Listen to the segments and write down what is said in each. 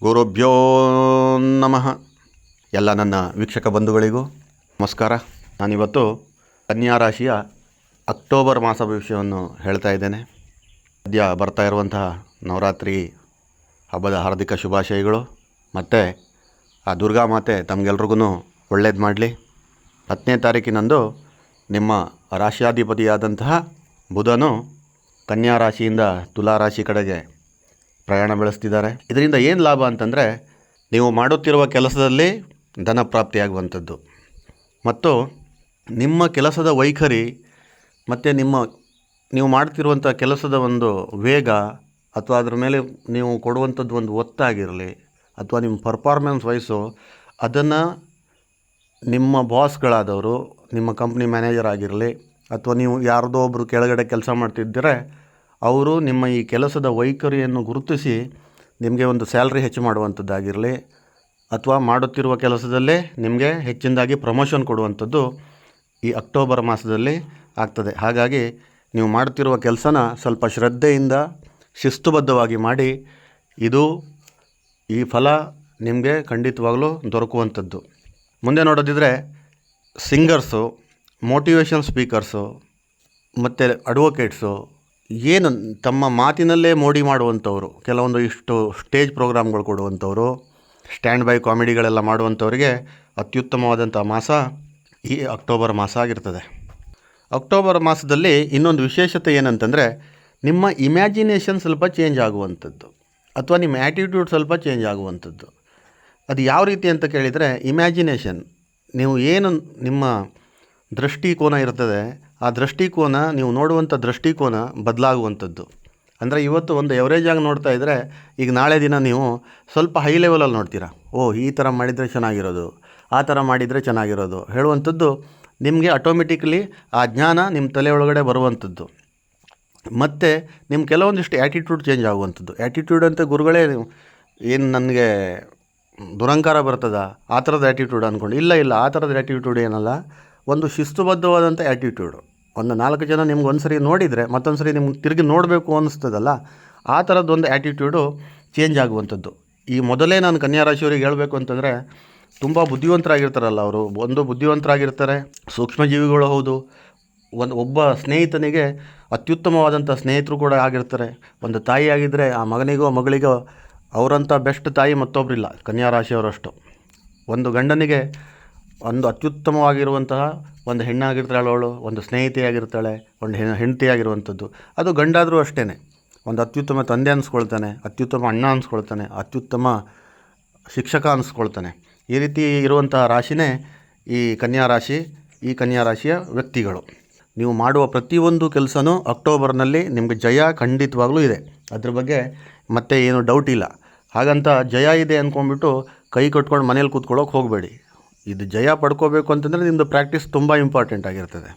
ಗುರುಭ್ಯೋ ನಮಃ. ಎಲ್ಲ ನನ್ನ ವೀಕ್ಷಕ ಬಂಧುಗಳಿಗೂ ನಮಸ್ಕಾರ. ನಾನಿವತ್ತು ಕನ್ಯಾ ರಾಶಿಯ ಅಕ್ಟೋಬರ್ ಮಾಸ ಭವಿಷ್ಯವನ್ನು ಹೇಳ್ತಾ ಇದ್ದೇನೆ. ಸದ್ಯ ಬರ್ತಾ ಇರುವಂತಹ ನವರಾತ್ರಿ ಹಬ್ಬದ ಹಾರ್ದಿಕ ಶುಭಾಶಯಗಳು. ಮತ್ತು ಆ ದುರ್ಗಾ ಮಾತೆ ತಮಗೆಲ್ರಿಗೂ ಒಳ್ಳೇದು ಮಾಡಲಿ. ಹತ್ತನೇ ತಾರೀಕಿನಂದು ನಿಮ್ಮ ರಾಶಿಯಾಧಿಪತಿಯಾದಂತಹ ಬುಧನು ಕನ್ಯಾ ರಾಶಿಯಿಂದ ತುಲಾ ರಾಶಿ ಕಡೆಗೆ ಪ್ರಯಾಣ ಬೆಳೆಸ್ತಿದ್ದಾರೆ. ಇದರಿಂದ ಏನು ಲಾಭ ಅಂತಂದರೆ ನೀವು ಮಾಡುತ್ತಿರುವ ಕೆಲಸದಲ್ಲಿ ಧನ ಪ್ರಾಪ್ತಿಯಾಗುವಂಥದ್ದು. ಮತ್ತು ನಿಮ್ಮ ಕೆಲಸದ ವೈಖರಿ ಮತ್ತು ನಿಮ್ಮ ನೀವು ಮಾಡ್ತಿರುವಂಥ ಕೆಲಸದ ಒಂದು ವೇಗ ಅಥವಾ ಅದರ ಮೇಲೆ ನೀವು ಕೊಡುವಂಥದ್ದು ಒಂದು ಒತ್ತಾಗಿರಲಿ ಅಥವಾ ನಿಮ್ಮ ಪರ್ಫಾರ್ಮೆನ್ಸ್ ವೈಸು ಅದನ್ನು ನಿಮ್ಮ ಬಾಸ್ಗಳಾದವರು ನಿಮ್ಮ ಕಂಪ್ನಿ ಮ್ಯಾನೇಜರ್ ಆಗಿರಲಿ ಅಥವಾ ನೀವು ಯಾರದೋ ಒಬ್ಬರು ಕೆಳಗಡೆ ಕೆಲಸ ಮಾಡ್ತಿದ್ದರೆ ಅವರು ನಿಮ್ಮ ಈ ಕೆಲಸದ ವೈಖರಿಯನ್ನು ಗುರುತಿಸಿ ನಿಮಗೆ ಒಂದು ಸ್ಯಾಲ್ರಿ ಹೆಚ್ಚು ಮಾಡುವಂಥದ್ದಾಗಿರಲಿ ಅಥವಾ ಮಾಡುತ್ತಿರುವ ಕೆಲಸದಲ್ಲೇ ನಿಮಗೆ ಹೆಚ್ಚಿನದಾಗಿ ಪ್ರಮೋಷನ್ ಕೊಡುವಂಥದ್ದು ಈ ಅಕ್ಟೋಬರ್ ಮಾಸದಲ್ಲಿ ಆಗ್ತದೆ. ಹಾಗಾಗಿ ನೀವು ಮಾಡುತ್ತಿರುವ ಕೆಲಸನ ಸ್ವಲ್ಪ ಶ್ರದ್ಧೆಯಿಂದ ಶಿಸ್ತುಬದ್ಧವಾಗಿ ಮಾಡಿ, ಇದು ಈ ಫಲ ನಿಮಗೆ ಖಂಡಿತವಾಗಲೂ ದೊರಕುವಂಥದ್ದು. ಮುಂದೆ ನೋಡೋದಿದ್ರೆ ಸಿಂಗರ್ಸು ಮೋಟಿವೇಶನ್ ಸ್ಪೀಕರ್ಸು, ಮತ್ತು ಅಡ್ವೊಕೇಟ್ಸು ಏನು ತಮ್ಮ ಮಾತಿನಲ್ಲೇ ಮೋಡಿ ಮಾಡುವಂಥವ್ರು, ಕೆಲವೊಂದು ಇಷ್ಟು ಸ್ಟೇಜ್ ಪ್ರೋಗ್ರಾಮ್ಗಳು ಕೊಡುವಂಥವ್ರು, ಸ್ಟ್ಯಾಂಡ್ ಬೈ ಕಾಮಿಡಿಗಳೆಲ್ಲ ಮಾಡುವಂಥವ್ರಿಗೆ ಅತ್ಯುತ್ತಮವಾದಂಥ ಮಾಸ ಈ ಅಕ್ಟೋಬರ್ ಮಾಸ ಆಗಿರ್ತದೆ. ಅಕ್ಟೋಬರ್ ಮಾಸದಲ್ಲಿ ಇನ್ನೊಂದು ವಿಶೇಷತೆ ಏನಂತಂದರೆ, ನಿಮ್ಮ ಇಮ್ಯಾಜಿನೇಷನ್ ಸ್ವಲ್ಪ ಚೇಂಜ್ ಆಗುವಂಥದ್ದು, ಅಥವಾ ನಿಮ್ಮ ಆ್ಯಟಿಟ್ಯೂಡ್ ಸ್ವಲ್ಪ ಚೇಂಜ್ ಆಗುವಂಥದ್ದು. ಅದು ಯಾವ ರೀತಿ ಅಂತ ಕೇಳಿದರೆ, ಇಮ್ಯಾಜಿನೇಷನ್, ನೀವು ಏನು ನಿಮ್ಮ ದೃಷ್ಟಿಕೋನ ಇರ್ತದೆ ಆ ದೃಷ್ಟಿಕೋನ, ನೀವು ನೋಡುವಂಥ ದೃಷ್ಟಿಕೋನ ಬದಲಾಗುವಂಥದ್ದು. ಅಂದರೆ ಇವತ್ತು ಒಂದು ಎವರೇಜ್ ಆಗಿ ನೋಡ್ತಾ ಇದ್ದರೆ ಈಗ ನಾಳೆ ದಿನ ನೀವು ಸ್ವಲ್ಪ ಹೈ ಲೆವೆಲಲ್ಲಿ ನೋಡ್ತೀರಾ. ಓ, ಈ ಥರ ಮಾಡಿದರೆ ಚೆನ್ನಾಗಿರೋದು, ಆ ಥರ ಮಾಡಿದರೆ ಚೆನ್ನಾಗಿರೋದು ಹೇಳುವಂಥದ್ದು ನಿಮಗೆ ಆಟೋಮೆಟಿಕ್ಲಿ ಆ ಜ್ಞಾನ ನಿಮ್ಮ ತಲೆ ಒಳಗಡೆ ಬರುವಂಥದ್ದು. ಮತ್ತು ನಿಮ್ಮ ಕೆಲವೊಂದಿಷ್ಟು ಆ್ಯಟಿಟ್ಯೂಡ್ ಚೇಂಜ್ ಆಗುವಂಥದ್ದು. ಆ್ಯಟಿಟ್ಯೂಡ್ ಅಂತ ಗುರುಗಳೇ ಏನು ನನಗೆ ದುರಂಕಾರ ಬರ್ತದ? ಆ ಥರದ ಆ್ಯಟಿಟ್ಯೂಡ್ ಅಂದ್ಕೊಂಡು ಇಲ್ಲ ಇಲ್ಲ, ಆ ಥರದ ಆ್ಯಟಿಟ್ಯೂಡ್ ಏನಲ್ಲ, ಒಂದು ಶಿಸ್ತುಬದ್ಧವಾದಂಥ ಆ್ಯಟಿಟ್ಯೂಡು ಒಂದು ನಾಲ್ಕು ಜನ ನಿಮ್ಗೆ ಒಂದು ಸರಿ ನೋಡಿದರೆ ಮತ್ತೊಂದು ಸರಿ ನಿಮ್ಗೆ ತಿರುಗಿ ನೋಡಬೇಕು ಅನ್ನಿಸ್ತದಲ್ಲ, ಆ ಥರದ್ದೊಂದು ಆ್ಯಟಿಟ್ಯೂಡು ಚೇಂಜ್ ಆಗುವಂಥದ್ದು. ಈ ಮೊದಲೇ ನಾನು ಕನ್ಯಾ ರಾಶಿಯವರಿಗೆ ಹೇಳಬೇಕು ಅಂತಂದರೆ, ತುಂಬ ಬುದ್ಧಿವಂತರಾಗಿರ್ತಾರಲ್ಲ ಅವರು. ಒಂದು ಬುದ್ಧಿವಂತರಾಗಿರ್ತಾರೆ, ಸೂಕ್ಷ್ಮಜೀವಿಗಳು ಹೌದು. ಒಂದು ಒಬ್ಬ ಸ್ನೇಹಿತನಿಗೆ ಅತ್ಯುತ್ತಮವಾದಂಥ ಸ್ನೇಹಿತರು ಕೂಡ ಆಗಿರ್ತಾರೆ. ಒಂದು ತಾಯಿ ಆಗಿದ್ದರೆ ಆ ಮಗನಿಗೋ, ಮಗಳಿಗೋ, ಅವರಂಥ ಬೆಸ್ಟ್ ತಾಯಿ ಮತ್ತೊಬ್ಬರಿಲ್ಲ ಕನ್ಯಾ ರಾಶಿಯವರಷ್ಟು ಒಂದು ಗಂಡನಿಗೆ ಒಂದು ಅತ್ಯುತ್ತಮವಾಗಿರುವಂತಹ ಒಂದು ಹೆಣ್ಣಾಗಿರ್ತಾಳೆ ಅವಳು, ಒಂದು ಸ್ನೇಹಿತೆಯಾಗಿರ್ತಾಳೆ, ಒಂದು ಹೆಣ್ಣು ಹೆಂಡತಿಯಾಗಿರುವಂಥದ್ದು. ಅದು ಗಂಡಾದರೂ ಅಷ್ಟೇ ಒಂದು ಅತ್ಯುತ್ತಮ ತಂದೆ ಅನಿಸ್ಕೊಳ್ತಾನೆ, ಅತ್ಯುತ್ತಮ ಅಣ್ಣ ಅನಿಸ್ಕೊಳ್ತಾನೆ, ಅತ್ಯುತ್ತಮ ಶಿಕ್ಷಕ ಅನಿಸ್ಕೊಳ್ತಾನೆ. ಈ ರೀತಿ ಇರುವಂತಹ ರಾಶಿನೇ ಈ ಕನ್ಯಾ ರಾಶಿ, ಈ ಕನ್ಯಾ ರಾಶಿಯ ವ್ಯಕ್ತಿಗಳು. ನೀವು ಮಾಡುವ ಪ್ರತಿಯೊಂದು ಕೆಲಸನೂ ಅಕ್ಟೋಬರ್ನಲ್ಲಿ ನಿಮಗೆ ಜಯ ಖಂಡಿತವಾಗಲೂ ಇದೆ. ಅದ್ರ ಬಗ್ಗೆ ಮತ್ತೆ ಏನು ಡೌಟ್ ಇಲ್ಲ. ಹಾಗಂತ ಜಯ ಇದೆ ಅಂದ್ಕೊಂಡ್ಬಿಟ್ಟು ಕೈ ಕಟ್ಕೊಂಡು ಮನೇಲಿ ಕೂತ್ಕೊಳ್ಳೋಕೆ ಹೋಗಬೇಡಿ. ಇದು ಜಯ ಪಡ್ಕೋಬೇಕು ಅಂತಂದರೆ ನಿಮ್ಮದು ಪ್ರಾಕ್ಟೀಸ್ ತುಂಬ ಇಂಪಾರ್ಟೆಂಟ್ ಆಗಿರ್ತದೆ.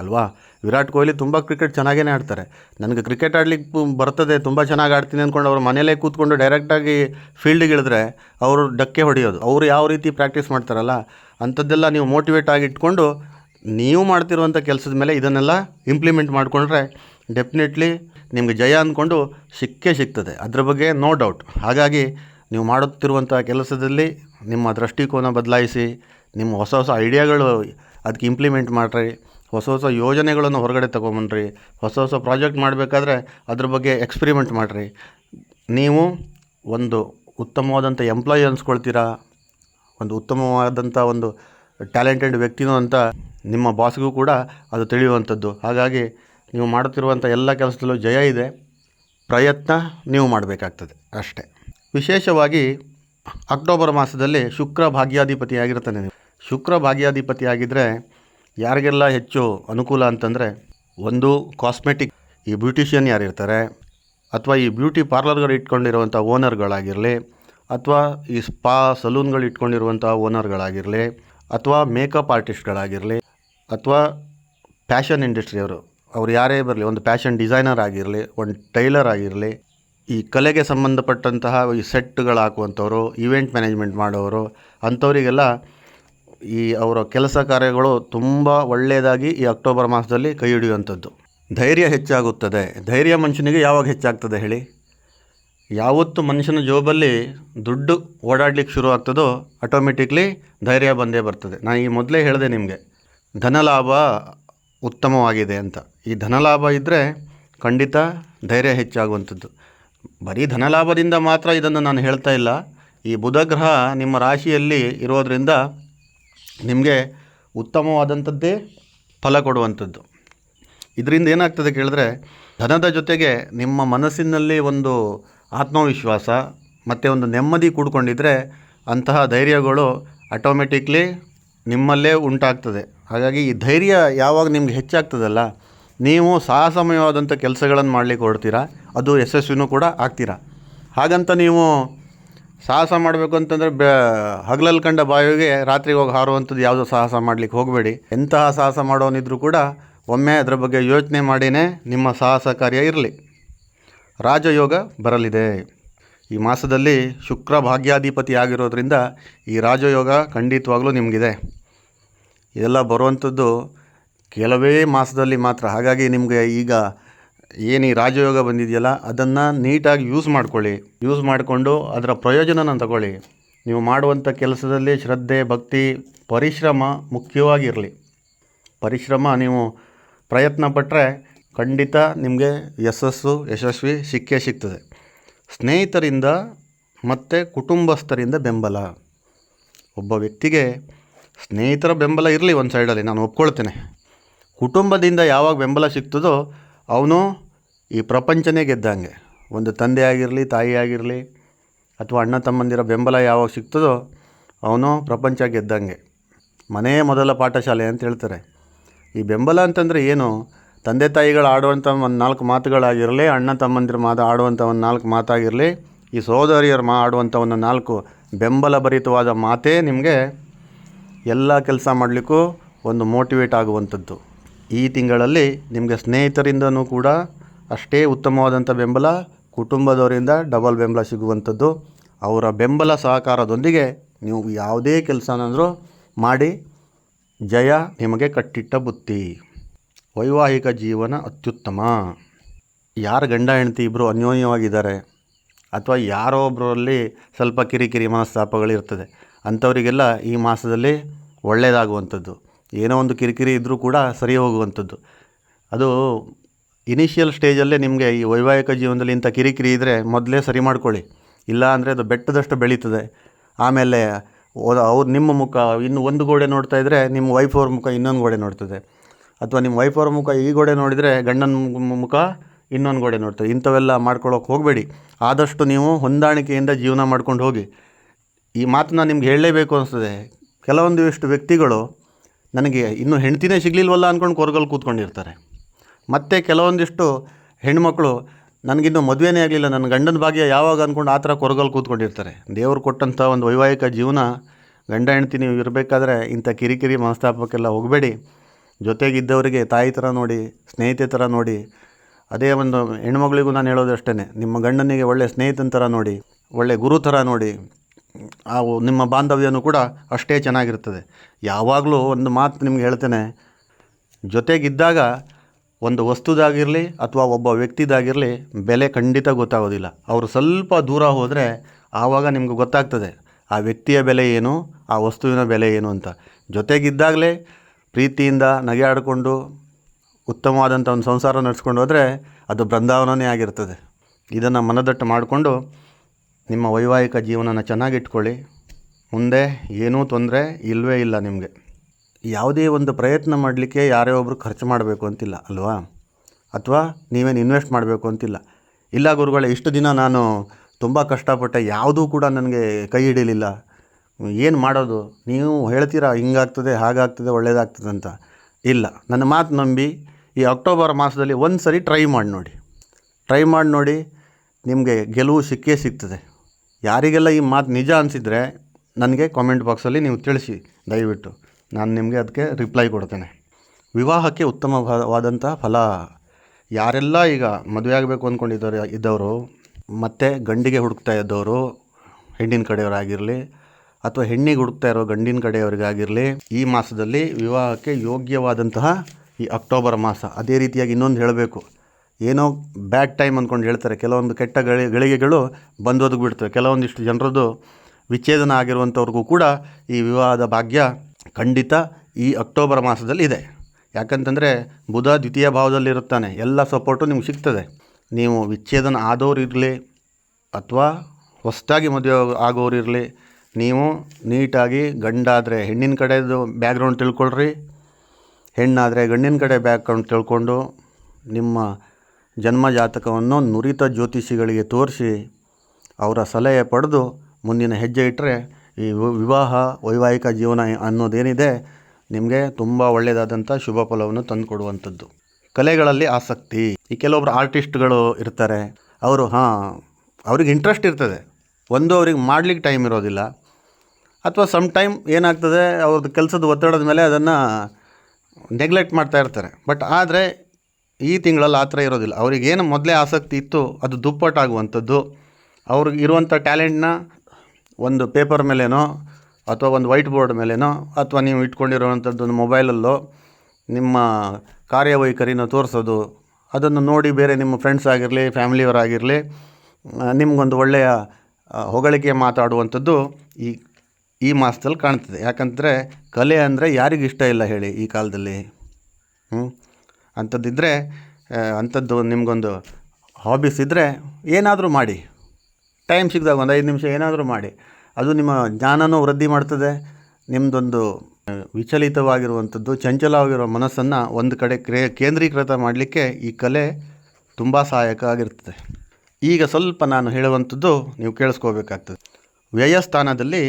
ಅಲ್ವಾ? ವಿರಾಟ್ ಕೊಹ್ಲಿ ತುಂಬ ಕ್ರಿಕೆಟ್ ಚೆನ್ನಾಗೇ ಆಡ್ತಾರೆ. ನನಗೆ ಕ್ರಿಕೆಟ್ ಆಡ್ಲಿಕ್ಕೆ ಬರ್ತದೆ, ತುಂಬ ಚೆನ್ನಾಗಿ ಆಡ್ತೀನಿ ಅಂದ್ಕೊಂಡು ಅವ್ರು ಮನೇಲೇ ಕೂತ್ಕೊಂಡು ಡೈರೆಕ್ಟಾಗಿ ಫೀಲ್ಡಿಗೆ ಇಳಿದ್ರೆ ಅವರು ಡಕ್ಕೆ ಹೊಡೆಯೋದು. ಅವರು ಯಾವ ರೀತಿ ಪ್ರಾಕ್ಟೀಸ್ ಮಾಡ್ತಾರಲ್ಲ, ಅಂಥದ್ದೆಲ್ಲ ನೀವು ಮೋಟಿವೇಟ್ ಆಗಿಟ್ಕೊಂಡು ನೀವು ಮಾಡ್ತಿರುವಂಥ ಕೆಲಸದ ಮೇಲೆ ಇದನ್ನೆಲ್ಲ ಇಂಪ್ಲಿಮೆಂಟ್ ಮಾಡಿಕೊಂಡ್ರೆ ಡೆಫಿನೆಟ್ಲಿ ನಿಮಗೆ ಜಯ ಅಂದ್ಕೊಂಡು ಸಿಕ್ಕೇ ಸಿಗ್ತದೆ. ಅದ್ರ ಬಗ್ಗೆ ನೋ ಡೌಟ್ ಹಾಗಾಗಿ ನೀವು ಮಾಡುತ್ತಿರುವಂಥ ಕೆಲಸದಲ್ಲಿ ನಿಮ್ಮ ದೃಷ್ಟಿಕೋನ ಬದಲಾಯಿಸಿ, ನಿಮ್ಮ ಹೊಸ ಹೊಸ ಐಡಿಯಾಗಳು ಅದಕ್ಕೆ ಇಂಪ್ಲಿಮೆಂಟ್ ಮಾಡಿರಿ, ಹೊಸ ಹೊಸ ಯೋಜನೆಗಳನ್ನು ಹೊರಗಡೆ ತೊಗೊಂಬನ್ರಿ, ಹೊಸ ಹೊಸ ಪ್ರಾಜೆಕ್ಟ್ ಮಾಡಬೇಕಾದ್ರೆ ಅದ್ರ ಬಗ್ಗೆ ಎಕ್ಸ್ಪರಿಮೆಂಟ್ ಮಾಡಿರಿ. ನೀವು ಒಂದು ಉತ್ತಮವಾದಂಥ ಎಂಪ್ಲಾಯಿ ಅನ್ಸ್ಕೊಳ್ತೀರಾ? ಒಂದು ಉತ್ತಮವಾದಂಥ ಒಂದು ಟ್ಯಾಲೆಂಟೆಡ್ ವ್ಯಕ್ತಿನೂ ಅಂತ ನಿಮ್ಮ ಬಾಸ್ಗೂ ಕೂಡ ಅದು ತಿಳಿಯುವಂಥದ್ದು. ಹಾಗಾಗಿ ನೀವು ಮಾಡುತ್ತಿರುವಂಥ ಎಲ್ಲ ಕೆಲಸದಲ್ಲೂ ಜಯ ಇದೆ. ಪ್ರಯತ್ನ ನೀವು ಮಾಡಬೇಕಾಗ್ತದೆ ಅಷ್ಟೇ. ವಿಶೇಷವಾಗಿ ಅಕ್ಟೋಬರ್ ಮಾಸದಲ್ಲಿ ಶುಕ್ರ ಭಾಗ್ಯಾಧಿಪತಿಯಾಗಿರ್ತಾನೆ ಶುಕ್ರ ಭಾಗ್ಯಾಧಿಪತಿಯಾಗಿದ್ದರೆ ಯಾರಿಗೆಲ್ಲ ಹೆಚ್ಚು ಅನುಕೂಲ ಅಂತಂದರೆ ಒಂದು ಕಾಸ್ಮೆಟಿಕ್ ಈ ಬ್ಯೂಟಿಷಿಯನ್ ಯಾರಿರ್ತಾರೆ, ಅಥವಾ ಈ ಬ್ಯೂಟಿ ಪಾರ್ಲರ್ಗಳು ಇಟ್ಕೊಂಡಿರುವಂಥ ಓನರ್ಗಳಾಗಿರಲಿ ಅಥವಾ ಈ ಸ್ಪಾ ಸಲೂನ್ಗಳು ಇಟ್ಕೊಂಡಿರುವಂಥ ಓನರ್ಗಳಾಗಿರಲಿ ಅಥವಾ ಮೇಕಪ್ ಆರ್ಟಿಸ್ಟ್ಗಳಾಗಿರಲಿ ಅಥವಾ ಫ್ಯಾಷನ್ ಇಂಡಸ್ಟ್ರಿಯವರು ಅವ್ರು ಯಾರೇ ಬರಲಿ, ಒಂದು ಫ್ಯಾಷನ್ ಡಿಸೈನರ್ ಆಗಿರಲಿ, ಒಂದು ಟೈಲರ್ ಆಗಿರಲಿ ಈ ಕಲೆಗೆ ಸಂಬಂಧಪಟ್ಟಂತಹ ಈ ಸೆಟ್ಗಳು ಹಾಕುವಂಥವ್ರು ಇವೆಂಟ್ ಮ್ಯಾನೇಜ್ಮೆಂಟ್ ಮಾಡೋರು ಅಂಥವರಿಗೆಲ್ಲ ಈ ಅವರ ಕೆಲಸ ಕಾರ್ಯಗಳು ತುಂಬ ಒಳ್ಳೆಯದಾಗಿ ಈ ಅಕ್ಟೋಬರ್ ಮಾಸದಲ್ಲಿ ಕೈ ಹಿಡಿಯುವಂಥದ್ದು. ಧೈರ್ಯ ಹೆಚ್ಚಾಗುತ್ತದೆ. ಧೈರ್ಯ ಮನುಷ್ಯನಿಗೆ ಯಾವಾಗ ಹೆಚ್ಚಾಗ್ತದೆ ಹೇಳಿ? ಯಾವತ್ತು ಮನುಷ್ಯನ ಜೋಬಲ್ಲಿ ದುಡ್ಡು ಓಡಾಡ್ಲಿಕ್ಕೆ ಶುರು ಆಗ್ತದೋ ಆಟೋಮೆಟಿಕ್ಲಿ ಧೈರ್ಯ ಬಂದೇ ಬರ್ತದೆ. ನಾನು ಈ ಮೊದಲೇ ಹೇಳಿದೆ ನಿಮಗೆ, ಧನಲಾಭ ಉತ್ತಮವಾಗಿದೆ ಅಂತ. ಈ ಧನಲಾಭ ಇದ್ದರೆ ಖಂಡಿತ ಧೈರ್ಯ ಹೆಚ್ಚಾಗುವಂಥದ್ದು. ಬರೀ ಧನಲಾಭದಿಂದ ಮಾತ್ರ ಇದನ್ನು ನಾನು ಹೇಳ್ತಾ ಇಲ್ಲ. ಈ ಬುಧಗ್ರಹ ನಿಮ್ಮ ರಾಶಿಯಲ್ಲಿ ಇರೋದರಿಂದ ನಿಮಗೆ ಉತ್ತಮವಾದಂಥದ್ದೇ ಫಲ ಕೊಡುವಂಥದ್ದು. ಇದರಿಂದ ಏನಾಗ್ತದೆ ಕೇಳಿದ್ರೆ ಧನದ ಜೊತೆಗೆ ನಿಮ್ಮ ಮನಸ್ಸಿನಲ್ಲಿ ಒಂದು ಆತ್ಮವಿಶ್ವಾಸ ಮತ್ತು ಒಂದು ನೆಮ್ಮದಿ ಕೂಡ್ಕೊಂಡಿದ್ರೆ ಅಂತಹ ಧೈರ್ಯಗಳು ಆಟೋಮೆಟಿಕ್ಲಿ ನಿಮ್ಮಲ್ಲೇ ಉಂಟಾಗ್ತದೆ. ಹಾಗಾಗಿ ಈ ಧೈರ್ಯ ಯಾವಾಗ ನಿಮ್ಗೆ ಹೆಚ್ಚಾಗ್ತದಲ್ಲ, ನೀವು ಸಾಹಸಮಯವಾದಂಥ ಕೆಲಸಗಳನ್ನು ಮಾಡಲಿಕ್ಕೆ ಹೊರಡ್ತೀರಾ ಅದು ಯಶಸ್ವಿನೂ ಕೂಡ ಆಗ್ತೀರ? ಹಾಗಂತ ನೀವು ಸಾಹಸ ಮಾಡಬೇಕು ಅಂತಂದರೆ ಬೆ ಹಗಲಲ್ಲಿ ಕಂಡ ಬಾಯಿಗೆ ರಾತ್ರಿಗೆ ಹೋಗಿ ಹಾರುವಂಥದ್ದು ಯಾವುದೋ ಸಾಹಸ ಮಾಡಲಿಕ್ಕೆ ಹೋಗಬೇಡಿ. ಎಂತಹ ಸಾಹಸ ಮಾಡೋನಿದ್ರೂ ಕೂಡ ಒಮ್ಮೆ ಅದರ ಬಗ್ಗೆ ಯೋಚನೆ ಮಾಡಿಯೇ ನಿಮ್ಮ ಸಾಹಸ ಕಾರ್ಯ ಇರಲಿ. ರಾಜಯೋಗ ಬರಲಿದೆ. ಈ ಮಾಸದಲ್ಲಿ ಶುಕ್ರ ಭಾಗ್ಯಾಧಿಪತಿ ಆಗಿರೋದ್ರಿಂದ ಈ ರಾಜಯೋಗ ಖಂಡಿತವಾಗಲೂ ನಿಮಗಿದೆ. ಇದೆಲ್ಲ ಬರುವಂಥದ್ದು ಕೆಲವೇ ಮಾಸದಲ್ಲಿ ಮಾತ್ರ. ಹಾಗಾಗಿ ನಿಮಗೆ ಈಗ ಏನು ಈ ರಾಜಯೋಗ ಬಂದಿದೆಯಲ್ಲ, ಅದನ್ನು ನೀಟಾಗಿ ಯೂಸ್ ಮಾಡ್ಕೊಳ್ಳಿ. ಯೂಸ್ ಮಾಡಿಕೊಂಡು ಅದರ ಪ್ರಯೋಜನನ ತಗೊಳ್ಳಿ. ನೀವು ಮಾಡುವಂಥ ಕೆಲಸದಲ್ಲಿ ಶ್ರದ್ಧೆ, ಭಕ್ತಿ, ಪರಿಶ್ರಮ ಮುಖ್ಯವಾಗಿರಲಿ. ಪರಿಶ್ರಮ ನೀವು ಪ್ರಯತ್ನ ಪಟ್ಟರೆ ಖಂಡಿತ ನಿಮಗೆ ಯಶಸ್ಸು, ಯಶಸ್ವಿ ಸಿಕ್ಕೇ ಸಿಗ್ತದೆ. ಸ್ನೇಹಿತರಿಂದ ಮತ್ತು ಕುಟುಂಬಸ್ಥರಿಂದ ಬೆಂಬಲ. ಒಬ್ಬ ವ್ಯಕ್ತಿಗೆ ಸ್ನೇಹಿತರ ಬೆಂಬಲ ಇರಲಿ ಒಂದು ಸೈಡಲ್ಲಿ ನಾನು ಒಪ್ಕೊಳ್ತೇನೆ. ಕುಟುಂಬದಿಂದ ಯಾವಾಗ ಬೆಂಬಲ ಸಿಗ್ತದೋ ಅವನು ಈ ಪ್ರಪಂಚನೇ ಗೆದ್ದಂಗೆ. ಒಂದು ತಂದೆ ಆಗಿರಲಿ, ತಾಯಿ ಆಗಿರಲಿ, ಅಥವಾ ಅಣ್ಣ ತಮ್ಮಂದಿರ ಬೆಂಬಲ ಯಾವಾಗ ಸಿಗ್ತದೋ ಅವನು ಪ್ರಪಂಚ ಗೆದ್ದಂಗೆ. ಮನೆಯೇ ಮೊದಲ ಪಾಠಶಾಲೆ ಅಂತ ಹೇಳ್ತಾರೆ. ಈ ಬೆಂಬಲ ಅಂತಂದರೆ ಏನು? ತಂದೆ ತಾಯಿಗಳು ಆಡುವಂಥ ಒಂದು ನಾಲ್ಕು ಮಾತುಗಳಾಗಿರಲಿ, ಅಣ್ಣ ತಮ್ಮಂದಿರ ಮಾತು ಆಡುವಂಥ ಒಂದು ನಾಲ್ಕು ಮಾತಾಗಿರಲಿ, ಈ ಸಹೋದರಿಯರು ಮಾ ಆಡುವಂಥ ಒಂದು ನಾಲ್ಕು ಬೆಂಬಲ ಭರಿತವಾದ ಮಾತೇ ನಿಮಗೆ ಎಲ್ಲ ಕೆಲಸ ಮಾಡಲಿಕ್ಕೂ ಒಂದು ಮೋಟಿವೇಟ್ ಆಗುವಂಥದ್ದು. ಈ ತಿಂಗಳಲ್ಲಿ ನಿಮಗೆ ಸ್ನೇಹಿತರಿಂದನೂ ಕೂಡ ಅಷ್ಟೇ ಉತ್ತಮವಾದಂಥ ಬೆಂಬಲ, ಕುಟುಂಬದವರಿಂದ ಡಬಲ್ ಬೆಂಬಲ ಸಿಗುವಂಥದ್ದು. ಅವರ ಬೆಂಬಲ ಸಹಕಾರದೊಂದಿಗೆ ನೀವು ಯಾವುದೇ ಕೆಲಸನಾದರೂ ಮಾಡಿ ಜಯ ನಿಮಗೆ ಕಟ್ಟಿಟ್ಟ ಬುತ್ತಿ. ವೈವಾಹಿಕ ಜೀವನ ಅತ್ಯುತ್ತಮ. ಯಾರು ಗಂಡ, ಹೆಂಡತಿ ಇಬ್ಬರು ಅನ್ಯೋನ್ಯವಾಗಿದ್ದಾರೆ ಅಥವಾ ಯಾರೋ ಒಬ್ಬರಲ್ಲಿ ಸ್ವಲ್ಪ ಕಿರಿಕಿರಿ ಮನಸ್ತಾಪಗಳಿರ್ತದೆ ಅಂಥವರಿಗೆಲ್ಲ ಈ ಮಾಸದಲ್ಲಿ ಒಳ್ಳೆಯದಾಗುವಂಥದ್ದು ಏನೋ ಒಂದು ಕಿರಿಕಿರಿ ಇದ್ದರೂ ಕೂಡ ಸರಿ ಹೋಗುವಂಥದ್ದು. ಅದು ಇನಿಷಿಯಲ್ ಸ್ಟೇಜಲ್ಲೇ ನಿಮಗೆ ಈ ವೈವಾಹಿಕ ಜೀವನದಲ್ಲಿ ಇಂಥ ಕಿರಿಕಿರಿ ಇದ್ದರೆ ಮೊದಲೇ ಸರಿ ಮಾಡ್ಕೊಳ್ಳಿ. ಇಲ್ಲ ಅಂದರೆ ಅದು ಬೆಟ್ಟದಷ್ಟು ಬೆಳೀತದೆ. ಆಮೇಲೆ ಅವ್ರು ನಿಮ್ಮ ಮುಖ, ಇನ್ನು ಒಂದು ಗೋಡೆ ನೋಡ್ತಾ ಇದ್ದರೆ ನಿಮ್ಮ ವೈಫ್ ಅವ್ರ ಮುಖ ಇನ್ನೊಂದು ಗೋಡೆ ನೋಡ್ತದೆ. ಅಥವಾ ನಿಮ್ಮ ವೈಫ್ ಅವ್ರ ಮುಖ ಈ ಗೋಡೆ ನೋಡಿದರೆ ಗಂಡನ ಮುಖ ಇನ್ನೊಂದು ಗೋಡೆ ನೋಡ್ತದೆ. ಇಂಥವೆಲ್ಲ ಮಾಡ್ಕೊಳ್ಳೋಕೆ ಹೋಗಬೇಡಿ. ಆದಷ್ಟು ನೀವು ಹೊಂದಾಣಿಕೆಯಿಂದ ಜೀವನ ಮಾಡ್ಕೊಂಡು ಹೋಗಿ. ಈ ಮಾತನ್ನ ನಿಮ್ಗೆ ಹೇಳಲೇಬೇಕು ಅನಿಸ್ತದೆ. ಕೆಲವೊಂದು ಇಷ್ಟು ವ್ಯಕ್ತಿಗಳು ನನಗೆ ಇನ್ನೂ ಹೆಂಡ್ತಿನೇ ಸಿಗಲಿಲ್ವಲ್ಲ ಅಂದ್ಕೊಂಡು ಕೊರಗಲ್ಲಿ ಕೂತ್ಕೊಂಡಿರ್ತಾರೆ. ಮತ್ತು ಕೆಲವೊಂದಿಷ್ಟು ಹೆಣ್ಮಕ್ಳು ನನಗಿನ್ನೂ ಮದುವೆನೇ ಆಗಲಿಲ್ಲ, ನನ್ನ ಗಂಡನ ಭಾಗ್ಯ ಯಾವಾಗ ಅಂದ್ಕೊಂಡು ಆ ಥರ ಕೊರಗಲ್ಲಿ ಕೂತ್ಕೊಂಡಿರ್ತಾರೆ. ದೇವರು ಕೊಟ್ಟಂಥ ಒಂದು ವೈವಾಹಿಕ ಜೀವನ, ಗಂಡ ಹೆಂಡ್ತಿ ನೀವು ಇರಬೇಕಾದ್ರೆ ಇಂಥ ಕಿರಿಕಿರಿ ಮನಸ್ತಾಪಕ್ಕೆಲ್ಲ ಹೋಗಬೇಡಿ. ಜೊತೆಗಿದ್ದವರಿಗೆ ತಾಯಿ ಥರ ನೋಡಿ, ಸ್ನೇಹಿತೆ ಥರ ನೋಡಿ, ಅದೇ ಒಂದು ಹೆಣ್ಮಗಳಿಗೂ ನಾನು ಹೇಳೋದು ಅಷ್ಟೇ ನಿಮ್ಮ ಗಂಡನಿಗೆ ಒಳ್ಳೆಯ ಸ್ನೇಹಿತನ ಥರ ನೋಡಿ ಒಳ್ಳೆಯ ಗುರು ಥರ ನೋಡಿ ಆ ನಿಮ್ಮ ಬಾಂಧವ್ಯನೂ ಕೂಡ ಅಷ್ಟೇ ಚೆನ್ನಾಗಿರ್ತದೆ. ಯಾವಾಗಲೂ ಒಂದು ಮಾತು ನಿಮ್ಗೆ ಹೇಳ್ತೇನೆ, ಜೊತೆಗಿದ್ದಾಗ ಒಂದು ವಸ್ತುದಾಗಿರಲಿ ಅಥವಾ ಒಬ್ಬ ವ್ಯಕ್ತಿದಾಗಿರಲಿ ಬೆಲೆ ಖಂಡಿತ ಗೊತ್ತಾಗೋದಿಲ್ಲ. ಅವರು ಸ್ವಲ್ಪ ದೂರ ಹೋದರೆ ಆವಾಗ ನಿಮ್ಗೆ ಗೊತ್ತಾಗ್ತದೆ, ಆ ವ್ಯಕ್ತಿಯ ಬೆಲೆ ಏನು, ಆ ವಸ್ತುವಿನ ಬೆಲೆ ಏನು ಅಂತ. ಜೊತೆಗಿದ್ದಾಗಲೇ ಪ್ರೀತಿಯಿಂದ ನಗೆಯಾಡಿಕೊಂಡು ಉತ್ತಮವಾದಂಥ ಒಂದು ಸಂಸಾರ ನಡೆಸ್ಕೊಂಡು ಹೋದರೆ ಅದು ಬೃಂದಾವನವೇ ಆಗಿರ್ತದೆ. ಇದನ್ನು ಮನದಟ್ಟು ಮಾಡಿಕೊಂಡು ನಿಮ್ಮ ವೈವಾಹಿಕ ಜೀವನನ ಚೆನ್ನಾಗಿಟ್ಕೊಳ್ಳಿ. ಮುಂದೆ ಏನೂ ತೊಂದರೆ ಇಲ್ಲವೇ ಇಲ್ಲ ನಿಮಗೆ. ಯಾವುದೇ ಒಂದು ಪ್ರಯತ್ನ ಮಾಡಲಿಕ್ಕೆ ಯಾರೇ ಒಬ್ಬರು ಖರ್ಚು ಮಾಡಬೇಕು ಅಂತಿಲ್ಲ, ಅಲ್ವಾ? ಅಥವಾ ನೀವೇನು ಇನ್ವೆಸ್ಟ್ ಮಾಡಬೇಕು ಅಂತಿಲ್ಲ. ಇಲ್ಲ ಗುರುಗಳೇ, ಇಷ್ಟು ದಿನ ನಾನು ತುಂಬ ಕಷ್ಟಪಟ್ಟೆ, ಯಾವುದೂ ಕೂಡ ನನಗೆ ಕೈ ಹಿಡಿಲಿಲ್ಲ. ಏನು ಮಾಡೋದು? ನೀವು ಹೇಳ್ತೀರಾ, ಹಿಂಗಾಗ್ತದೆ, ಹಾಗಾಗ್ತದೆ ಒಳ್ಳೆಯದಾಗ್ತದೆ ಅಂತ? ಇಲ್ಲ. ನನ್ನ ಮಾತು ನಂಬಿ ಈ ಅಕ್ಟೋಬರ್ ಮಾಸದಲ್ಲಿ ಒಂದು ಸರಿ ಟ್ರೈ ಮಾಡಿ ನೋಡಿ. ಟ್ರೈ ಮಾಡಿ ನೋಡಿ, ನಿಮಗೆ ಗೆಲುವು ಸಿಕ್ಕೇ ಸಿಗ್ತದೆ. ಯಾರಿಗೆಲ್ಲ ಈ ಮಾತು ನಿಜ ಅನಿಸಿದರೆ ನನಗೆ ಕಾಮೆಂಟ್ ಬಾಕ್ಸಲ್ಲಿ ನೀವು ತಿಳಿಸಿ, ದಯವಿಟ್ಟು. ನಾನು ನಿಮಗೆ ಅದಕ್ಕೆ ರಿಪ್ಲೈ ಕೊಡ್ತೇನೆ. ವಿವಾಹಕ್ಕೆ ಉತ್ತಮವಾದಂಥ ಫಲ. ಯಾರೆಲ್ಲ ಈಗ ಮದುವೆ ಆಗಬೇಕು ಅಂದ್ಕೊಂಡಿದ್ದಾರೆ ಇದ್ದವರು, ಮತ್ತು ಗಂಡಿಗೆ ಹುಡುಕ್ತಾ ಇದ್ದವರು, ಹೆಣ್ಣಿನ ಕಡೆಯವರಾಗಿರಲಿ, ಅಥವಾ ಹೆಣ್ಣಿಗೆ ಹುಡುಕ್ತಾ ಇರೋ ಗಂಡಿನ ಕಡೆಯವರಿಗಾಗಿರಲಿ, ಈ ಮಾಸದಲ್ಲಿ ವಿವಾಹಕ್ಕೆ ಯೋಗ್ಯವಾದಂತಹ ಈ ಅಕ್ಟೋಬರ್ ಮಾಸ, ಅದೇ ರೀತಿಯಾಗಿ ಇನ್ನೊಂದು ಹೇಳಬೇಕು. ಏನೋ ಬ್ಯಾಡ್ ಟೈಮ್ ಅಂದ್ಕೊಂಡು ಹೇಳ್ತಾರೆ. ಕೆಲವೊಂದು ಕೆಟ್ಟ ಗಳಿ, ಗಳಿಗೆಗಳು ಒದಗಿಬಿಡ್ತವೆ ಕೆಲವೊಂದಿಷ್ಟು ಜನರದ್ದು ವಿಚ್ಛೇದನ ಆಗಿರುವಂಥವ್ರಿಗೂ ಕೂಡ ಈ ವಿವಾಹದ ಭಾಗ್ಯ ಖಂಡಿತ ಈ ಅಕ್ಟೋಬರ್ ಮಾಸದಲ್ಲಿ ಇದೆ. ಯಾಕಂತಂದರೆ ಬುಧ ದ್ವಿತೀಯ ಭಾವದಲ್ಲಿರುತ್ತಾನೆ. ಎಲ್ಲ ಸಪೋರ್ಟು ನಿಮ್ಗೆ ಸಿಗ್ತದೆ. ನೀವು ವಿಚ್ಛೇದನ ಆದವ್ರು ಇರಲಿ ಅಥವಾ ಹೊಸದಾಗಿ ಮದುವೆ ಆಗೋರು ಇರಲಿ, ನೀವು ನೀಟಾಗಿ ಗಂಡಾದರೆ ಹೆಣ್ಣಿನ ಕಡೆದು ಬ್ಯಾಕ್ಗ್ರೌಂಡ್ ತಿಳ್ಕೊಳ್ರಿ, ಹೆಣ್ಣಾದರೆ ಗಂಡಿನ ಕಡೆ ಬ್ಯಾಕ್ಗ್ರೌಂಡ್ ತಿಳ್ಕೊಂಡು ನಿಮ್ಮ ಜನ್ಮ ಜಾತಕವನ್ನು ನುರಿತ ಜ್ಯೋತಿಷಿಗಳಿಗೆ ತೋರಿಸಿ ಅವರ ಸಲಹೆ ಪಡೆದು ಮುಂದಿನ ಹೆಜ್ಜೆ ಇಟ್ಟರೆ ಈ ವಿವಾಹ, ವೈವಾಹಿಕ ಜೀವನ ಅನ್ನೋದೇನಿದೆ ನಿಮಗೆ ತುಂಬ ಒಳ್ಳೆಯದಾದಂಥ ಶುಭ ಫಲವನ್ನು ತಂದುಕೊಡುವಂಥದ್ದು. ಕಲೆಗಳಲ್ಲಿ ಆಸಕ್ತಿ. ಈ ಕೆಲವೊಬ್ಬರು ಆರ್ಟಿಸ್ಟ್ಗಳು ಇರ್ತಾರೆ. ಅವರು, ಹಾಂ, ಅವ್ರಿಗೆ ಇಂಟ್ರೆಸ್ಟ್ ಇರ್ತದೆ. ಒಂದು ಅವ್ರಿಗೆ ಮಾಡ್ಲಿಕ್ಕೆ ಟೈಮ್ ಇರೋದಿಲ್ಲ. ಅಥವಾ ಸಮ್ ಟೈಮ್ ಏನಾಗ್ತದೆ, ಅವ್ರದ್ದು ಕೆಲಸದ ಒತ್ತಡದ ಮೇಲೆ ಅದನ್ನು ನೆಗ್ಲೆಕ್ಟ್ ಮಾಡ್ತಾ ಇರ್ತಾರೆ. ಬಟ್ ಆದರೆ ಈ ತಿಂಗಳಲ್ಲಿ ಆ ಥರ ಇರೋದಿಲ್ಲ. ಅವ್ರಿಗೇನು ಮೊದಲೇ ಆಸಕ್ತಿ ಇತ್ತು, ಅದು ದುಪ್ಪಟ್ಟಾಗುವಂಥದ್ದು. ಅವ್ರಿಗೆ ಇರುವಂಥ ಟ್ಯಾಲೆಂಟ್ನ ಒಂದು ಪೇಪರ್ ಮೇಲೇನೋ ಅಥವಾ ಒಂದು ವೈಟ್ ಬೋರ್ಡ್ ಮೇಲೇನೋ ಅಥವಾ ನೀವು ಇಟ್ಕೊಂಡಿರುವಂಥದ್ದು ಒಂದು ಮೊಬೈಲಲ್ಲೋ ನಿಮ್ಮ ಕಾರ್ಯವೈಖರಿನ ತೋರಿಸೋದು, ಅದನ್ನು ನೋಡಿ ಬೇರೆ ನಿಮ್ಮ ಫ್ರೆಂಡ್ಸ್ ಆಗಿರಲಿ ಫ್ಯಾಮಿಲಿಯವರಾಗಿರಲಿ ನಿಮಗೊಂದು ಒಳ್ಳೆಯ ಹೊಗಳಿಕೆ ಮಾತಾಡುವಂಥದ್ದು ಈ ಈ ಮಾಸದಲ್ಲಿ ಕಾಣ್ತದೆ. ಯಾಕಂದರೆ ಕಲೆ ಅಂದರೆ ಯಾರಿಗಿಷ್ಟ ಇಲ್ಲ ಹೇಳಿ ಈ ಕಾಲದಲ್ಲಿ. ಹ್ಞೂ ಅಂಥದ್ದಿದ್ದರೆ ಅಂಥದ್ದು ನಿಮಗೊಂದು ಹಾಬೀಸ್ ಇದ್ದರೆ ಏನಾದರೂ ಮಾಡಿ. ಟೈಮ್ ಸಿಕ್ಕಿದಾಗ ಒಂದು ಐದು ನಿಮಿಷ ಏನಾದರೂ ಮಾಡಿ. ಅದು ನಿಮ್ಮ ಜ್ಞಾನನೂ ವೃದ್ಧಿ ಮಾಡ್ತದೆ. ನಿಮ್ಮದೊಂದು ವಿಚಲಿತವಾಗಿರುವಂಥದ್ದು ಚಂಚಲವಾಗಿರುವ ಮನಸ್ಸನ್ನು ಒಂದು ಕಡೆ ಕ್ರೇ, ಕೇಂದ್ರೀಕೃತ ಮಾಡಲಿಕ್ಕೆ ಈ ಕಲೆ ತುಂಬ ಸಹಾಯಕ ಆಗಿರ್ತದೆ. ಈಗ ಸ್ವಲ್ಪ ನಾನು ಹೇಳುವಂಥದ್ದು ನೀವು ಕೇಳಿಸ್ಕೋಬೇಕಾಗ್ತದೆ. ವ್ಯಯಸ್ಥಾನದಲ್ಲಿ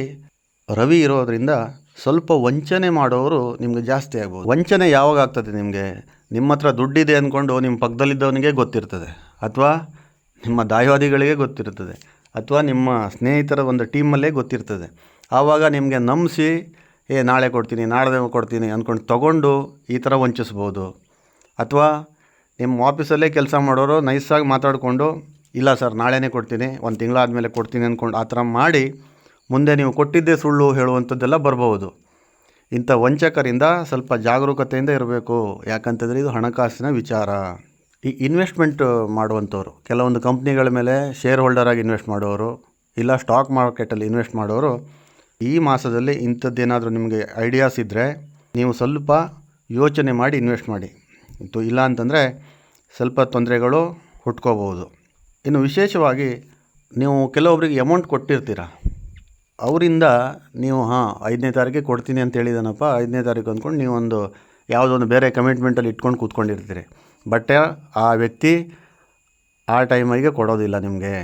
ರವಿ ಇರೋದರಿಂದ ಸ್ವಲ್ಪ ವಂಚನೆ ಮಾಡೋರು ನಿಮಗೆ ಜಾಸ್ತಿ ಆಗ್ಬೋದು. ವಂಚನೆ ಯಾವಾಗ ಆಗ್ತದೆ ನಿಮಗೆ? ನಿಮ್ಮ ಹತ್ರ ದುಡ್ಡಿದೆ ಅಂದ್ಕೊಂಡು ನಿಮ್ಮ ಪಕ್ಕದಲ್ಲಿದ್ದವನಿಗೆ ಗೊತ್ತಿರ್ತದೆ. ಅಥವಾ ನಿಮ್ಮ ದಾಯವಾದಿಗಳಿಗೆ ಗೊತ್ತಿರ್ತದೆ. ಅಥವಾ ನಿಮ್ಮ ಸ್ನೇಹಿತರ ಒಂದು ಟೀಮಲ್ಲೇ ಗೊತ್ತಿರ್ತದೆ. ಆವಾಗ ನಿಮಗೆ ನಂಬಿಸಿ, ಏ, ನಾಳೆ ಕೊಡ್ತೀನಿ ನಾಳೆ ಕೊಡ್ತೀನಿ ಅಂದ್ಕೊಂಡು ತಗೊಂಡು ಈ ಥರ ವಂಚಿಸ್ಬೋದು. ಅಥವಾ ನಿಮ್ಮ ಆಫೀಸಲ್ಲೇ ಕೆಲಸ ಮಾಡೋರು ನೈಸಾಗಿ ಮಾತಾಡಿಕೊಂಡು, ಇಲ್ಲ ಸರ್, ನಾಳೆನೇ ಕೊಡ್ತೀನಿ, ಒಂದು ತಿಂಗಳಾದಮೇಲೆ ಕೊಡ್ತೀನಿ ಅಂದ್ಕೊಂಡು ಆ ಥರ ಮಾಡಿ, ಮುಂದೆ ನೀವು ಕೊಟ್ಟಿದ್ದೇ ಸುಳ್ಳು ಹೇಳುವಂಥದ್ದೆಲ್ಲ ಬರ್ಬೋದು. ಇಂಥ ವಂಚಕರಿಂದ ಸ್ವಲ್ಪ ಜಾಗರೂಕತೆಯಿಂದ ಇರಬೇಕು. ಯಾಕಂತಂದರೆ ಇದು ಹಣಕಾಸಿನ ವಿಚಾರ. ಈ ಇನ್ವೆಸ್ಟ್ಮೆಂಟ್ ಮಾಡುವಂಥವ್ರು, ಕೆಲವೊಂದು ಕಂಪ್ನಿಗಳ ಮೇಲೆ ಶೇರ್ ಹೋಲ್ಡರಾಗಿ ಇನ್ವೆಸ್ಟ್ ಮಾಡೋರು, ಇಲ್ಲ ಸ್ಟಾಕ್ ಮಾರ್ಕೆಟಲ್ಲಿ ಇನ್ವೆಸ್ಟ್ ಮಾಡೋರು, ಈ ಮಾಸದಲ್ಲಿ ಇಂಥದ್ದೇನಾದರೂ ನಿಮಗೆ ಐಡಿಯಾಸ್ ಇದ್ದರೆ ನೀವು ಸ್ವಲ್ಪ ಯೋಚನೆ ಮಾಡಿ ಇನ್ವೆಸ್ಟ್ ಮಾಡಿ. ಇದು ಇಲ್ಲ ಅಂತಂದರೆ ಸ್ವಲ್ಪ ತೊಂದರೆಗಳು ಹುಟ್ಕೋಬೋದು ಇನ್ನು ವಿಶೇಷವಾಗಿ ನೀವು ಕೆಲವೊಬ್ಬರಿಗೆ ಅಮೌಂಟ್ ಕೊಟ್ಟಿರ್ತೀರ? ಅವರಿಂದ ನೀವು, ಹಾಂ, ಐದನೇ ತಾರೀಕಿಗೆ ಕೊಡ್ತೀನಿ ಅಂತ ಹೇಳಿದಾನಪ್ಪ. ಐದನೇ ತಾರೀಕು ಅಂದ್ಕೊಂಡು ನೀವು ಒಂದು ಯಾವುದೊಂದು ಬೇರೆ ಕಮಿಟ್ಮೆಂಟಲ್ಲಿ ಇಟ್ಕೊಂಡು ಕೂತ್ಕೊಂಡಿರ್ತೀರಿ. ಬಟ್ ಆ ವ್ಯಕ್ತಿ ಆ ಟೈಮಿಗೆ ಕೊಡೋದಿಲ್ಲ ನಿಮಗೆ.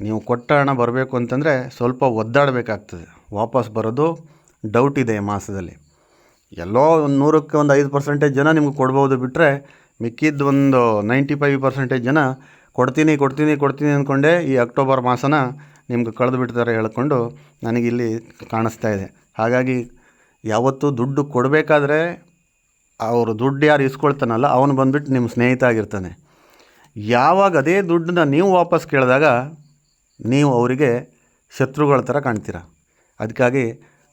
ನೀವು ಕೊಟ್ಟ ಹಣ ಬರಬೇಕು ಅಂತಂದರೆ ಸ್ವಲ್ಪ ಒದ್ದಾಡಬೇಕಾಗ್ತದೆ. ವಾಪಸ್ ಬರೋದು ಡೌಟ್ ಇದೆ ಮಾಸದಲ್ಲಿ. ಎಲ್ಲೋ ಒಂದು ನೂರಕ್ಕೆ ಒಂದು ಐದು ಪರ್ಸೆಂಟೇಜ್ ಜನ ನಿಮ್ಗೆ ಕೊಡ್ಬೋದು ಬಿಟ್ಟರೆ ಮಿಕ್ಕಿದ್ದು ಒಂದು ನೈಂಟಿ ಫೈವ್ ಪರ್ಸೆಂಟೇಜ್ ಜನ ಕೊಡ್ತೀನಿ ಕೊಡ್ತೀನಿ ಕೊಡ್ತೀನಿ ಅಂದ್ಕೊಂಡೇ ಈ ಅಕ್ಟೋಬರ್ ಮಾಸನ ನಿಮ್ಗೆ ಕಳೆದು ಬಿಡ್ತಾರೆ ಹೇಳ್ಕೊಂಡು ನನಗಿಲ್ಲಿ ಕಾಣಿಸ್ತಾ ಇದೆ. ಹಾಗಾಗಿ ಯಾವತ್ತೂ ದುಡ್ಡು ಕೊಡಬೇಕಾದ್ರೆ ಅವರು ದುಡ್ಡು ಯಾರು ಇಸ್ಕೊಳ್ತಾನಲ್ಲ, ಅವನು ಬಂದುಬಿಟ್ಟು ನಿಮ್ಮ ಸ್ನೇಹಿತ ಆಗಿರ್ತಾನೆ. ಯಾವಾಗ ಅದೇ ದುಡ್ಡನ್ನ ನೀವು ವಾಪಸ್ ಕೇಳಿದಾಗ ನೀವು ಅವರಿಗೆ ಶತ್ರುಗಳ ಥರ ಕಾಣ್ತೀರ? ಅದಕ್ಕಾಗಿ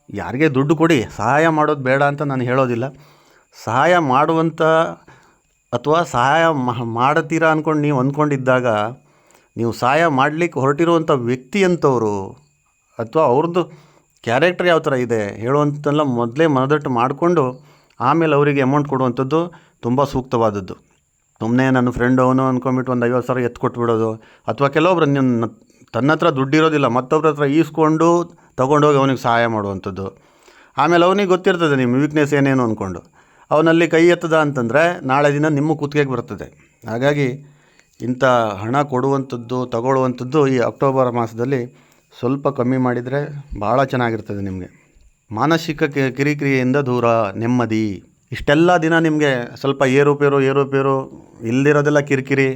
ಯಾರಿಗೆ ದುಡ್ಡು ಕೊಡಿ, ಸಹಾಯ ಮಾಡೋದು ಬೇಡ ಅಂತ ನಾನು ಹೇಳೋದಿಲ್ಲ. ಸಹಾಯ ಮಾಡುವಂಥ ಅಥವಾ ಸಹಾಯ ಮಾಡ್ತೀರಾ ಅಂದ್ಕೊಂಡು ನೀವು ಅಂದ್ಕೊಂಡಿದ್ದಾಗ ನೀವು ಸಹಾಯ ಮಾಡಲಿಕ್ಕೆ ಹೊರಟಿರುವಂಥ ವ್ಯಕ್ತಿ ಅಂಥವ್ರು ಅಥವಾ ಅವ್ರದ್ದು ಕ್ಯಾರೆಕ್ಟರ್ ಯಾವ ಥರ ಇದೆ ಹೇಳುವಂಥೆಲ್ಲ ಮೊದಲೇ ಮನದಟ್ಟು ಮಾಡಿಕೊಂಡು ಆಮೇಲೆ ಅವರಿಗೆ ಅಮೌಂಟ್ ಕೊಡುವಂಥದ್ದು ತುಂಬ ಸೂಕ್ತವಾದದ್ದು. ಸುಮ್ಮನೆ ನನ್ನ ಫ್ರೆಂಡ್ ಅವನು ಅಂದ್ಕೊಂಬಿಟ್ಟು ಒಂದು ಐವತ್ತು ಸಾವಿರ ಎತ್ತು ಅಥವಾ ಕೆಲವೊಬ್ರು ನಿನ್ನ ತನ್ನ ಹತ್ರ ದುಡ್ಡಿರೋದಿಲ್ಲ ಮತ್ತೊಬ್ಬರ ಹತ್ರ ಈಸ್ಕೊಂಡು ತೊಗೊಂಡೋಗಿ ಅವನಿಗೆ ಸಹಾಯ ಮಾಡುವಂಥದ್ದು. ಆಮೇಲೆ ಅವನಿಗೆ ಗೊತ್ತಿರ್ತದೆ ನಿಮ್ಮ ವೀಕ್ನೆಸ್ ಏನೇನು ಅಂದ್ಕೊಂಡು ಅವನಲ್ಲಿ ಕೈ ಎತ್ತದ ಅಂತಂದರೆ ನಾಳೆ ದಿನ ನಿಮ್ಮ ಕುತ್ತಿಗೆಗೆ ಬರ್ತದೆ. ಹಾಗಾಗಿ ಇಂಥ ಹಣ ಕೊಡುವಂಥದ್ದು, ತಗೊಳ್ಳುವಂಥದ್ದು ಈ ಅಕ್ಟೋಬರ್ ಮಾಸದಲ್ಲಿ ಸ್ವಲ್ಪ ಕಮ್ಮಿ ಮಾಡಿದರೆ ಭಾಳ ಚೆನ್ನಾಗಿರ್ತದೆ ನಿಮಗೆ. ಮಾನಸಿಕ ಕಿರಿಕಿರಿಯಿಂದ ದೂರ, ನೆಮ್ಮದಿ. ಇಷ್ಟೆಲ್ಲ ದಿನ ನಿಮಗೆ ಸ್ವಲ್ಪ ಏರುಪೇರು ಏರುಪೇರು ಇಲ್ದಿರೋದೆಲ್ಲ ಕಿರಿಕಿರಿ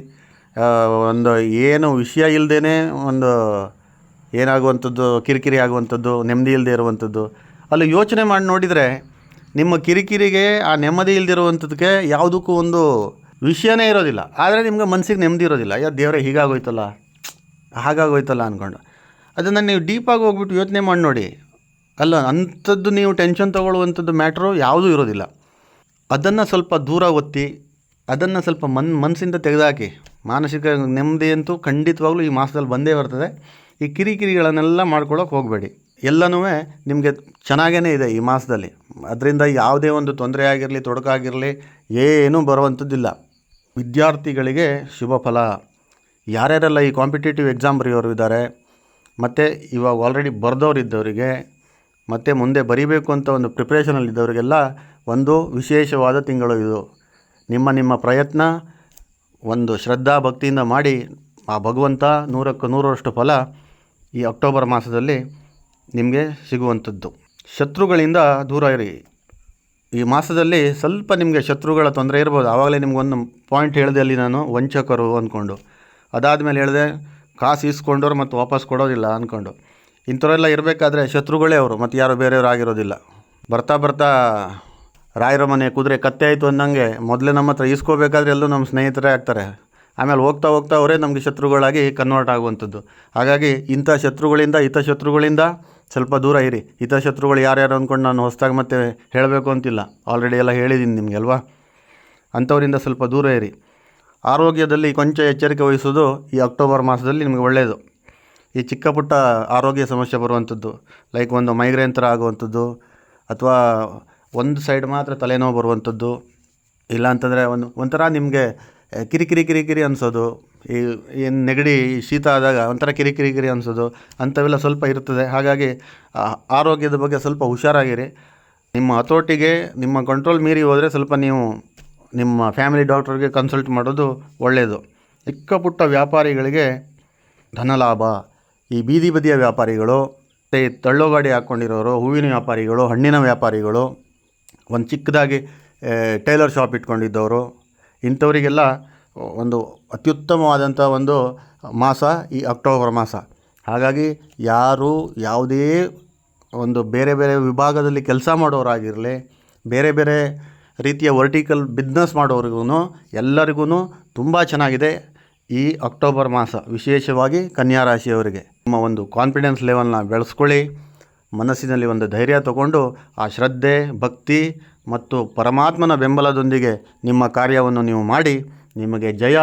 ಒಂದು ಏನು ವಿಷಯ ಇಲ್ಲದೇ ಒಂದು ಏನಾಗುವಂಥದ್ದು, ಕಿರಿಕಿರಿ ಆಗುವಂಥದ್ದು, ನೆಮ್ಮದಿ ಇಲ್ಲದೆ ಇರುವಂಥದ್ದು, ಅಲ್ಲಿ ಯೋಚನೆ ಮಾಡಿ ನೋಡಿದರೆ ನಿಮ್ಮ ಕಿರಿಕಿರಿಗೆ ಆ ನೆಮ್ಮದಿ ಇಲ್ದಿರುವಂಥದ್ದಕ್ಕೆ ಯಾವುದಕ್ಕೂ ಒಂದು ವಿಷಯನೇ ಇರೋದಿಲ್ಲ. ಆದರೆ ನಿಮ್ಗೆ ಮನಸ್ಸಿಗೆ ನೆಮ್ಮದಿ ಇರೋದಿಲ್ಲ. ಯಾ ದೇವರೇ, ಹೀಗಾಗೋಯ್ತಲ್ಲ. ಹಾಗಾಗೋಯ್ತಲ್ಲ ಅಂದ್ಕೊಂಡು ಅದನ್ನು ನೀವು ಡೀಪಾಗಿ ಹೋಗ್ಬಿಟ್ಟು ಯೋಚನೆ ಮಾಡಿ ನೋಡಿ. ಅಲ್ಲ, ಅಂಥದ್ದು ನೀವು ಟೆನ್ಷನ್ ತೊಗೊಳ್ಳುವಂಥದ್ದು ಮ್ಯಾಟ್ರು ಯಾವುದೂ ಇರೋದಿಲ್ಲ. ಅದನ್ನು ಸ್ವಲ್ಪ ದೂರ ಒತ್ತಿ, ಅದನ್ನು ಸ್ವಲ್ಪ ಮನ್ ಮನಸ್ಸಿಂದ ತೆಗೆದುಹಾಕಿ ಮಾನಸಿಕ ನೆಮ್ಮದಿ ಅಂತೂ ಖಂಡಿತವಾಗ್ಲೂ ಈ ಮಾಸದಲ್ಲಿ ಬಂದೇ ಬರ್ತದೆ. ಈ ಕಿರಿಕಿರಿಗಳನ್ನೆಲ್ಲ ಮಾಡ್ಕೊಳ್ಳೋಕೆ ಹೋಗಬೇಡಿ. ಎಲ್ಲನೂ ನಿಮಗೆ ಚೆನ್ನಾಗೇ ಇದೆ ಈ ಮಾಸದಲ್ಲಿ. ಅದರಿಂದ ಯಾವುದೇ ಒಂದು ತೊಂದರೆ ಆಗಿರಲಿ, ತೊಡಕಾಗಿರಲಿ, ಏನೂ ಬರುವಂಥದ್ದಿಲ್ಲ. ವಿದ್ಯಾರ್ಥಿಗಳಿಗೆ ಶುಭ ಫಲ. ಯಾರ್ಯಾರೆಲ್ಲ ಈ ಕಾಂಪಿಟೇಟಿವ್ ಎಕ್ಸಾಮ್ ಬರೆಯೋರು ಇದ್ದಾರೆ, ಮತ್ತು ಇವಾಗ ಆಲ್ರೆಡಿ ಬರೆದವ್ರು ಇದ್ದವರಿಗೆ, ಮತ್ತು ಮುಂದೆ ಬರೀಬೇಕು ಅಂತ ಒಂದು ಪ್ರಿಪ್ರೇಷನಲ್ಲಿ ಇದ್ದವರಿಗೆಲ್ಲ ಒಂದು ವಿಶೇಷವಾದ ತಿಂಗಳು ಇದು. ನಿಮ್ಮ ನಿಮ್ಮ ಪ್ರಯತ್ನ, ಒಂದು ಶ್ರದ್ಧಾ ಭಕ್ತಿಯಿಂದ ಮಾಡಿ ಆ ಭಗವಂತ ನೂರಕ್ಕೆ ನೂರರಷ್ಟು ಫಲ ಈ ಅಕ್ಟೋಬರ್ ಮಾಸದಲ್ಲಿ ನಿಮಗೆ ಸಿಗುವಂಥದ್ದು. ಶತ್ರುಗಳಿಂದ ದೂರ ಇರಿ. ಈ ಮಾಸದಲ್ಲಿ ಸ್ವಲ್ಪ ನಿಮಗೆ ಶತ್ರುಗಳ ತೊಂದರೆ ಇರ್ಬೋದು. ಆವಾಗಲೇ ನಿಮಗೊಂದು ಪಾಯಿಂಟ್ ಹೇಳಿದೆ ಅಲ್ಲಿ ನಾನು, ವಂಚಕರು ಅಂದ್ಕೊಂಡು ಅದಾದಮೇಲೆ ಹೇಳಿದೆ, ಕಾಸು ಇಸ್ಕೊಂಡವ್ರು ಮತ್ತು ವಾಪಸ್ ಕೊಡೋದಿಲ್ಲ ಅಂದ್ಕೊಂಡು ಇಂಥವರೆಲ್ಲ ಇರಬೇಕಾದ್ರೆ ಶತ್ರುಗಳೇ ಅವರು ಮತ್ತು ಯಾರು ಬೇರೆಯವರು ಆಗಿರೋದಿಲ್ಲ. ಬರ್ತಾ ಬರ್ತಾ ರಾಯರ ಮನೆ ಕುದುರೆ ಕತ್ತೆ ಆಯಿತು ಅಂದಂಗೆ ಮೊದಲೇ ನಮ್ಮ ಹತ್ರ ಈಸ್ಕೋಬೇಕಾದ್ರೆ ಎಲ್ಲೂ ನಮ್ಮ ಸ್ನೇಹಿತರೇ ಆಗ್ತಾರೆ. ಆಮೇಲೆ ಹೋಗ್ತಾ ಹೋಗ್ತಾ ಅವರೇ ನಮಗೆ ಶತ್ರುಗಳಾಗಿ ಕನ್ವರ್ಟ್ ಆಗುವಂಥದ್ದು. ಹಾಗಾಗಿ ಇಂಥ ಶತ್ರುಗಳಿಂದ ಹಿತಶತ್ರುಗಳಿಂದ ಸ್ವಲ್ಪ ದೂರ ಇರಿ. ಹಿತಶತ್ರುಗಳು ಯಾರ್ಯಾರು ಅಂದ್ಕೊಂಡು ನಾನು ಹೊಸದಾಗಿ ಮತ್ತೆ ಹೇಳಬೇಕು ಅಂತಿಲ್ಲ. ಆಲ್ರೆಡಿ ಎಲ್ಲ ಹೇಳಿದ್ದೀನಿ ನಿಮಗೆ ಅಲ್ವಾ? ಅಂಥವರಿಂದ ಸ್ವಲ್ಪ ದೂರ ಇರಿ. ಆರೋಗ್ಯದಲ್ಲಿ ಕೊಂಚ ಎಚ್ಚರಿಕೆ ವಹಿಸೋದು ಈ ಅಕ್ಟೋಬರ್ ಮಾಸದಲ್ಲಿ ನಿಮಗೆ ಒಳ್ಳೆಯದು ಈ ಚಿಕ್ಕ ಪುಟ್ಟ ಆರೋಗ್ಯ ಸಮಸ್ಯೆ ಬರುವಂಥದ್ದು ಲೈಕ್ ಒಂದು ಮೈಗ್ರೇನ್ ಥರ ಆಗುವಂಥದ್ದು, ಅಥವಾ ಒಂದು ಸೈಡ್ ಮಾತ್ರ ತಲೆನೋವು ಬರುವಂಥದ್ದು ಇಲ್ಲ ಅಂತಂದರೆ ಒಂದು, ಒಂಥರ ನಿಮಗೆ ಕಿರಿಕಿರಿ ಕಿರಿಕಿರಿ ಅನಿಸೋದು ಈ ಏನು ನೆಗಡಿ ಶೀತ ಆದಾಗ ಒಂಥರ ಕಿರಿಕಿರಿ ಕಿರಿ ಅನಿಸೋದು, ಅಂಥವೆಲ್ಲ ಸ್ವಲ್ಪ ಇರ್ತದೆ. ಹಾಗಾಗಿ ಆರೋಗ್ಯದ ಬಗ್ಗೆ ಸ್ವಲ್ಪ ಹುಷಾರಾಗಿರಿ. ನಿಮ್ಮ ಹತೋಟಿಗೆ, ನಿಮ್ಮ ಕಂಟ್ರೋಲ್ ಮೀರಿ ಹೋದರೆ ಸ್ವಲ್ಪ ನೀವು ನಿಮ್ಮ ಫ್ಯಾಮಿಲಿ ಡಾಕ್ಟ್ರಿಗೆ ಕನ್ಸಲ್ಟ್ ಮಾಡೋದು ಒಳ್ಳೆಯದು ಚಿಕ್ಕ ಪುಟ್ಟ ವ್ಯಾಪಾರಿಗಳಿಗೆ ಧನಲಾಭ ಈ ಬೀದಿ ಬದಿಯ ವ್ಯಾಪಾರಿಗಳು, ಮತ್ತು ಈ ತಳ್ಳೋ ಗಾಡಿ ಹಾಕ್ಕೊಂಡಿರೋರು ಹೂವಿನ ವ್ಯಾಪಾರಿಗಳು, ಹಣ್ಣಿನ ವ್ಯಾಪಾರಿಗಳು, ಒಂದು ಚಿಕ್ಕದಾಗಿ ಟೈಲರ್ ಶಾಪ್ ಇಟ್ಕೊಂಡಿದ್ದವರು, ಇಂಥವರಿಗೆಲ್ಲ ಒಂದು ಅತ್ಯುತ್ತಮವಾದಂಥ ಒಂದು ಮಾಸ ಈ ಅಕ್ಟೋಬರ್ ಮಾಸ. ಹಾಗಾಗಿ ಯಾರು ಯಾವುದೇ ಒಂದು ಬೇರೆ ಬೇರೆ ವಿಭಾಗದಲ್ಲಿ ಕೆಲಸ ಮಾಡೋರಾಗಿರಲಿ, ಬೇರೆ ಬೇರೆ ರೀತಿಯ ವರ್ಟಿಕಲ್ ಬಿಸ್ನೆಸ್ ಮಾಡೋರಿಗೂ ಎಲ್ಲರಿಗೂ ತುಂಬ ಚೆನ್ನಾಗಿದೆ ಈ ಅಕ್ಟೋಬರ್ ಮಾಸ, ವಿಶೇಷವಾಗಿ ಕನ್ಯಾ ರಾಶಿಯವರಿಗೆ. ನಿಮ್ಮ ಒಂದು ಕಾನ್ಫಿಡೆನ್ಸ್ ಲೆವೆಲ್ನ ಬೆಳೆಸ್ಕೊಳ್ಳಿ, ಮನಸ್ಸಿನಲ್ಲಿ ಒಂದು ಧೈರ್ಯ ತಗೊಂಡು ಆ ಶ್ರದ್ಧೆ, ಭಕ್ತಿ ಮತ್ತು ಪರಮಾತ್ಮನ ಬೆಂಬಲದೊಂದಿಗೆ ನಿಮ್ಮ ಕಾರ್ಯವನ್ನು ನೀವು ಮಾಡಿ. ನಿಮಗೆ ಜಯ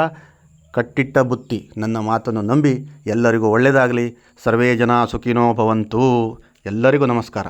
ಕಟ್ಟಿಟ್ಟ ಬುತ್ತಿ. ನನ್ನ ಮಾತನ್ನು ನಂಬಿ ಎಲ್ಲರಿಗೂ ಒಳ್ಳೆಯದಾಗಲಿ. ಸರ್ವೇ ಜನ ಸುಖಿನೋ ಭವಂತು. ಎಲ್ಲರಿಗೂ ನಮಸ್ಕಾರ.